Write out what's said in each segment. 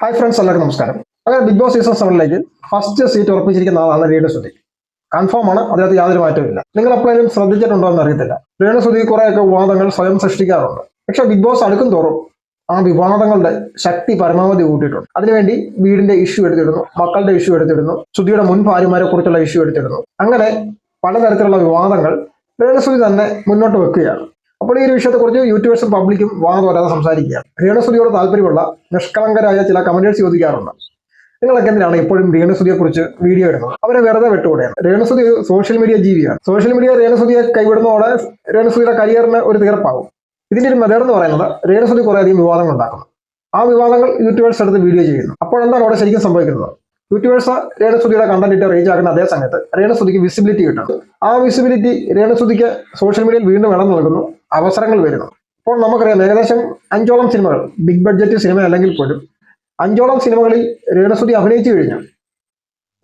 Hi friends എല്ലാവർക്കും നമസ്കാരം. അങ്ങനെ ബിഗ് ബോസ് സീസൺ സെവനിലേക്ക് ഫസ്റ്റ് സീറ്റ് ഉറപ്പിച്ചിരിക്കുന്ന ആളാണ് രേണുസുതി കൺഫേം ആണ് അതിനകത്ത് യാതൊരു മാറ്റവും ഇല്ല. നിങ്ങൾ എപ്പോഴും ശ്രദ്ധിച്ചിട്ടുണ്ടോ എന്ന് അറിയത്തില്ല. രേണുസുതി കുറേയൊക്കെ വിവാദങ്ങൾ സ്വയം സൃഷ്ടിക്കാറുണ്ട്. പക്ഷെ ബിഗ് ബോസ് അടുക്കും തോറും ആ വിവാദങ്ങളുടെ ശക്തി പരമാവധി കൂട്ടിയിട്ടുണ്ട്. അതിനുവേണ്ടി വീടിന്റെ ഇഷ്യൂ എടുത്തിടുന്നു മക്കളുടെ ഇഷ്യൂ എടുത്തിടുന്നു സുധിയുടെ മുൻ ഭാര്യമാരെ കുറിച്ചുള്ള ഇഷ്യൂ എടുത്തിടുന്നു. അങ്ങനെ പലതരത്തിലുള്ള വിവാദങ്ങൾ രേണുസുതി തന്നെ മുന്നോട്ട് വെക്കുകയാണ്. അപ്പോൾ ഈ ഒരു വിഷയത്തെക്കുറിച്ച് യൂട്യൂബേഴ്സും പബ്ലിക്കും വാദം വരാതെ സംസാരിക്കുകയാണ് രേണുസുതിയോട് താല്പര്യമുള്ള നിഷ്കളങ്കരായ ചില കമന്റേഴ്സ് ചോദിക്കാറുണ്ട്. നിങ്ങളൊക്കെ എന്തിനാണ് എപ്പോഴും രേണുസുതിയെ കുറിച്ച് വീഡിയോ ഇടുന്നത്? അവരെ വെറുതെ വിട്ടുകൂടെയാണ് രേണുസുതി സോഷ്യൽ മീഡിയ ജീവിയാണ്. സോഷ്യൽ മീഡിയ രേണുസുതിയെ കൈവിടുന്നതോടെ രേണുസുതിയുടെ കരിയറിന് ഒരു തീർപ്പാകും ഇതിന്റെ ഒരു മെതേഡ് എന്ന് പറയുന്നത് രേണുസുതി കുറേയധികം വിവാദങ്ങൾ ഉണ്ടാക്കുന്നു. ആ വിവാദങ്ങൾ യൂട്യൂബേഴ്സ് എടുത്ത് വീഡിയോ ചെയ്യുന്നു. അപ്പോൾ എന്താണ് അവിടെ ശരിക്കും സംഭവിക്കുന്നത്? യൂട്യൂബേഴ്സ് രേണുസുതിയുടെ കണ്ടന്റ് ഇട്ട് റീച്ച് ആക്കുന്ന അതേ സമയത്ത് രേണുസുതിക്ക് വിസിബിലിറ്റി കിട്ടുന്നു. ആ വിസിബിലിറ്റി രേണുസുതിക്ക് സോഷ്യൽ മീഡിയയിൽ വീണ്ടും ഇടം നൽകുന്നു. അവസരങ്ങൾ വരുന്നത് അപ്പോൾ നമുക്കറിയാം ഏകദേശം അഞ്ചോളം സിനിമകൾ ബിഗ് ബഡ്ജറ്റ് സിനിമ അല്ലെങ്കിൽ പോലും അഞ്ചോളം സിനിമകളിൽ രേണസുതി അഭിനയിച്ചു കഴിഞ്ഞു.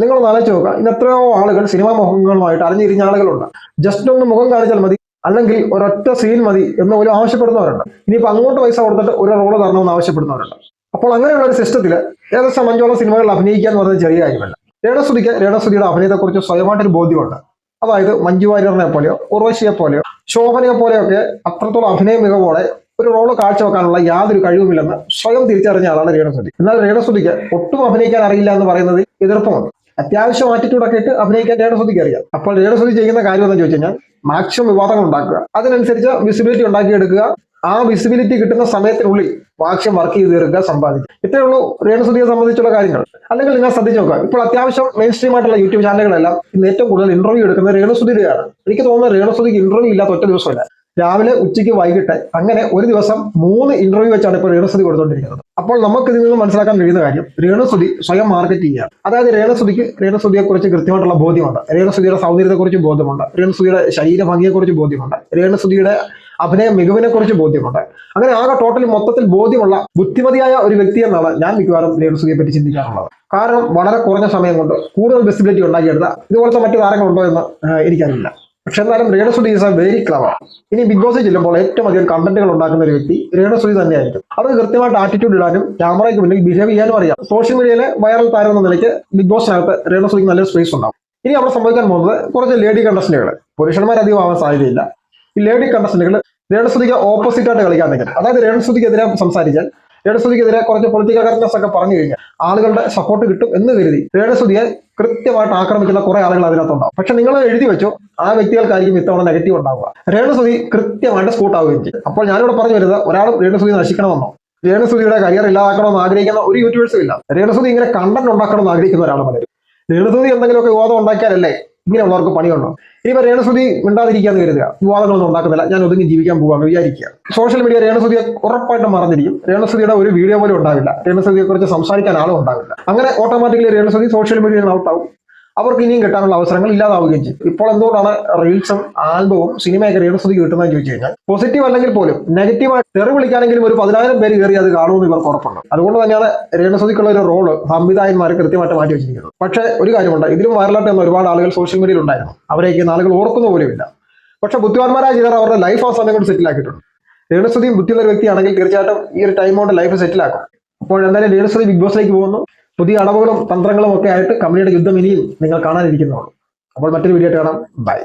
നിങ്ങൾ ആലോചിച്ച് നോക്കുക ഇന്ന് എത്രയോ ആളുകൾ സിനിമാ മുഖങ്ങളുമായിട്ട് അറിഞ്ഞിരിഞ്ഞ ആളുകളുണ്ട്. ജസ്റ്റ് ഒന്ന് മുഖം കാണിച്ചാൽ മതി അല്ലെങ്കിൽ ഒരൊറ്റ സീൻ മതി എന്ന് പോലും ആവശ്യപ്പെടുന്നവരുണ്ട്. ഇനിയിപ്പോൾ അങ്ങോട്ട് പൈസ കൊടുത്തിട്ട് ഒരു റോൾ തരണമെന്ന് ആവശ്യപ്പെടുന്നവരുണ്ട്. അപ്പോൾ അങ്ങനെയുള്ള ഒരു സിസ്റ്റത്തിൽ ഏകദേശം അഞ്ചോളം സിനിമകളിൽ അഭിനയിക്കുക എന്ന് പറയുന്നത് ചെറിയ കാര്യമല്ല. രേണസുതിക്ക് രേണസുതിയുടെ അഭിനയത്തെക്കുറിച്ച് സ്വയമായിട്ടൊരു ബോധ്യമുണ്ട്. അതായത് മഞ്ജു വാര്യറിനെ പോലെയോ ഉർവശിയെ പോലെയോ ശോഭനയെ പോലെയൊക്കെ അത്രത്തോളം അഭിനയ മികവോടെ ഒരു റോൾ കാഴ്ചവെക്കാനുള്ള യാതൊരു കഴിവുമില്ലെന്ന് സ്വയം തിരിച്ചറിഞ്ഞ ആളാണ് രേണസുതി എന്നാൽ രേണസുതിക്ക് ഒട്ടും അഭിനയിക്കാൻ അറിയില്ല എന്ന് പറയുന്നത് എതിർപ്പമാണ്. അത്യാവശ്യം ആറ്റിറ്റ്യൂഡൊക്കെ ഇട്ട് അഭിനയിക്കാൻ രേണസുതിക്ക് അറിയാം. അപ്പോൾ രേണസുതി ചെയ്യുന്ന കാര്യം എന്ന് ചോദിച്ചു കഴിഞ്ഞാൽ മാക്സിമം വിവാദങ്ങൾ ഉണ്ടാക്കുക. അതിനനുസരിച്ച് വിസിബിലിറ്റി ഉണ്ടാക്കിയെടുക്കുക. ആ വിസിബിലിറ്റി കിട്ടുന്ന സമയത്തിനുള്ളിൽ വാക്യം വർക്ക് ചെയ്ത് തീർക്കുക സമ്പാദിക്കുക. ഇത്രയേ ഉള്ളൂ രേണുസുതിയെ സംബന്ധിച്ചുള്ള കാര്യങ്ങൾ. അല്ലെങ്കിൽ നിങ്ങൾ ശ്രദ്ധിച്ചു നോക്കുക. ഇപ്പോൾ അത്യാവശ്യം മെയിൻ സ്ട്രീം ആയിട്ടുള്ള യൂട്യൂബ് ചാനലുകളെല്ലാം ഇന്ന് ഏറ്റവും കൂടുതൽ ഇന്റർവ്യൂ എടുക്കുന്നത് രേണുസുതിയുടെയാണ് എനിക്ക് തോന്നുന്നത് രേണുസുതിക്ക് ഇന്റർവ്യൂ ഇല്ലാത്ത ഒറ്റ ദിവസമില്ല. രാവിലെ ഉച്ചയ്ക്ക് വൈകിട്ട് അങ്ങനെ ഒരു ദിവസം മൂന്ന് ഇന്റർവ്യൂ വെച്ചാണ് ഇപ്പോൾ രേണുസുതി കൊടുത്തുകൊണ്ടിരിക്കുന്നത് അപ്പോൾ നമുക്ക് ഇതിൽ നിന്ന് മനസ്സിലാക്കാൻ കഴിയുന്ന കാര്യം രേണുസുതി സ്വയം മാർക്കറ്റ് ചെയ്യുക. അതായത് രേണുസുതിക്ക് കുറിച്ച് കൃത്യമായിട്ടുള്ള ബോധ്യമുണ്ട്. രേണുസുതിയുടെ സൗന്ദര്യത്തെക്കുറിച്ച് ബോധ്യമുണ്ട്. രേണുസുതിയുടെ ശരീരഭംഗിയെക്കുറിച്ച് ബോധ്യമുണ്ട്. രേണുസുതിയുടെ അഭിനയ മികവിനെ കുറിച്ച് ബോധ്യമുണ്ട്. അങ്ങനെ ആകെ ടോട്ടലി മൊത്തത്തിൽ ബോധ്യമുള്ള ബുദ്ധിമതിയായ ഒരു വ്യക്തി എന്നാണ് ഞാൻ മിക്കവാറും രേണുസുതിയെ പറ്റി ചിന്തിക്കാറുള്ളത്. കാരണം വളരെ കുറഞ്ഞ സമയം കൊണ്ട് കൂടുതൽ വിസിബിലിറ്റി ഉണ്ടാക്കിയെടുത്ത ഇതുപോലത്തെ മറ്റു താരങ്ങളുണ്ടോ എന്ന് എനിക്കറിയില്ല. പക്ഷെ എന്നാലും രേണുസുതി ഈസ് എ വെരി ക്ലവർ ഇനി ബിഗ് ബോസിൽ ചെല്ലുമ്പോൾ ഏറ്റവും അധികം കണ്ടന്റുകൾ ഉണ്ടാക്കുന്ന ഒരു വ്യക്തി രേണുസുതി തന്നെയായിരിക്കും. അത് കൃത്യമായിട്ട് ആറ്റിറ്റ്യൂഡ് ഇടാനും ക്യാമറയ്ക്ക് മുന്നിൽ ബിഹേവ് ചെയ്യാനും അറിയാം. സോഷ്യൽ മീഡിയയിലെ വൈറൽ താരം എന്ന നിലയ്ക്ക് ബിഗ് ബോസിനകത്ത് രേണുസുതിക്ക് നല്ലൊരു സ്പേസ് ഉണ്ടാവും. ഇനി അവിടെ സംഭവിക്കാൻ പോകുന്നത് കുറച്ച് ലേഡി കണ്ടസ്റ്റന്റുകൾ പുരുഷന്മാർ അധികം ആവാൻ സാധ്യതയില്ല. ഈ ലേഡി കണ്ടസ്റ്റന്റുകൾ രേണുസുതിക്ക് ഓപ്പോസിറ്റ് ആയിട്ട് കളിക്കാൻ നിൽക്കുന്നത് അതായത് രേണുസുതിക്കെതിരെ സംസാരിച്ചാൽ രേണുസുതിക്കെതിരെ കുറച്ച് പൊളിറ്റിക്കൽ കറക്റ്റ്നസ് ഒക്കെ പറഞ്ഞു കഴിഞ്ഞാൽ ആളുകളുടെ സപ്പോർട്ട് കിട്ടും എന്ന് കരുതി രേണുസുതിയെ കൃത്യമായിട്ട് ആക്രമിക്കുന്ന കുറെ ആളുകൾ അതിനകത്തുണ്ടാവും. പക്ഷെ നിങ്ങൾ എഴുതി വെച്ചു ആ വ്യക്തികൾക്കായിരിക്കും ഇത്തവണ നെഗറ്റീവ് ഉണ്ടാവുക. രേണുസുതി കൃത്യമായിട്ട് സ്കൂട്ട് ആവുകയും ചെയ്യും അപ്പോൾ ഞാനിവിടെ പറഞ്ഞു വരുന്നത് ഒരാളും രേണുസുതി നശിക്കണമെന്നോ? രേണുസുതിയുടെ കരിയർ ഇല്ലാതാക്കണമെന്ന് ആഗ്രഹിക്കുന്ന ഒരു യൂട്യൂബേഴ്സും ഇല്ല. രേണുസുതി ഇങ്ങനെ കണ്ടന്റ് ഉണ്ടാക്കണമെന്ന് ആഗ്രഹിക്കുന്ന ഒരാളും പലരും രേണുസുതി എന്തെങ്കിലുമൊക്കെ വിവാദം ഉണ്ടാക്കിയാലല്ലേ ഇങ്ങനെയുള്ളവർക്ക് പണിയുണ്ടോ? ഇനിയിപ്പോൾ രേണുസുതി മിണ്ടാതിരിക്കാന്ന് കരുതുക. വിവാദങ്ങളൊന്നും ഉണ്ടാക്കുന്നില്ല. ഞാൻ ഒതുങ്ങി ജീവിക്കാൻ പോകാമെന്ന് വിചാരിക്കുക. സോഷ്യൽ മീഡിയ രേണുസുതിയെ ഉറപ്പായിട്ടും മറന്നിരിക്കും. രേണുസുതിയുടെ ഒരു വീഡിയോ പോലും ഉണ്ടാവില്ല. രേണുസുതിയെ കുറിച്ച് സംസാരിക്കാൻ ആളും ഉണ്ടാവില്ല. അങ്ങനെ ഓട്ടോമാറ്റിക്കലി രേണുസുതി സോഷ്യൽ മീഡിയയിൽ ഔട്ടാവും അവർക്ക് ഇനിയും കിട്ടാനുള്ള അവസരങ്ങൾ ഇല്ലാതാവുകയും ചെയ്യും. ഇപ്പോൾ എന്തുകൊണ്ടാണ് റീൽസും ആൽബവും സിനിമയൊക്കെ രേണുസുതിക്ക് കിട്ടുന്നതെന്ന് ചോദിച്ചു കഴിഞ്ഞാൽ പോസിറ്റീവ് അല്ലെങ്കിൽ പോലും നെഗറ്റീവായി തെറി വിളിക്കാനെങ്കിലും ഒരു പതിനായിരം പേര് കയറി അത് കാണുമെന്ന് ഇവർക്ക് ഉറപ്പുണ്ട്. അതുകൊണ്ട് തന്നെയാണ് രേണുസുതിക്കുള്ള ഒരു റോൾ സംവിധായകന്മാർ കൃത്യമായിട്ട് മാറ്റി വെച്ചിരിക്കുന്നത്. പക്ഷേ ഒരു കാര്യമുണ്ട്. ഇതിലും വൈറലായിട്ട് വന്ന ഒരുപാട് ആളുകൾ സോഷ്യൽ മീഡിയയിൽ ഉണ്ടായിരുന്നു. അവരെയൊക്കെ ആളുകൾ ഓർക്കുന്ന പോലുമില്ല. പക്ഷേ ബുദ്ധിമാന്മാരായ ചിലർ അവരുടെ ലൈഫ് ആ സമയം കൊണ്ട് സെറ്റിൽ ആക്കിയിട്ടുണ്ട്. രേണുസുതിയും ബുദ്ധിയുള്ള ഒരു വ്യക്തിയാണെങ്കിൽ തീർച്ചയായിട്ടും ഈ ഒരു ടൈം കൊണ്ട് ലൈഫ് സെറ്റിൽ ആക്കും. അപ്പോൾ എന്തായാലും രേണുസുതി ബിഗ് ബോസിലേക്ക് പോകുന്നു. പുതിയ അടവുകളും തന്ത്രങ്ങളും ഒക്കെ ആയിട്ട് കമ്പനിയുടെ യുദ്ധം ഇനിയും നിങ്ങൾ കാണാനിരിക്കുന്നുള്ളൂ അപ്പോൾ മറ്റൊരു വീഡിയോ ആയിട്ട് കാണാം. ബൈ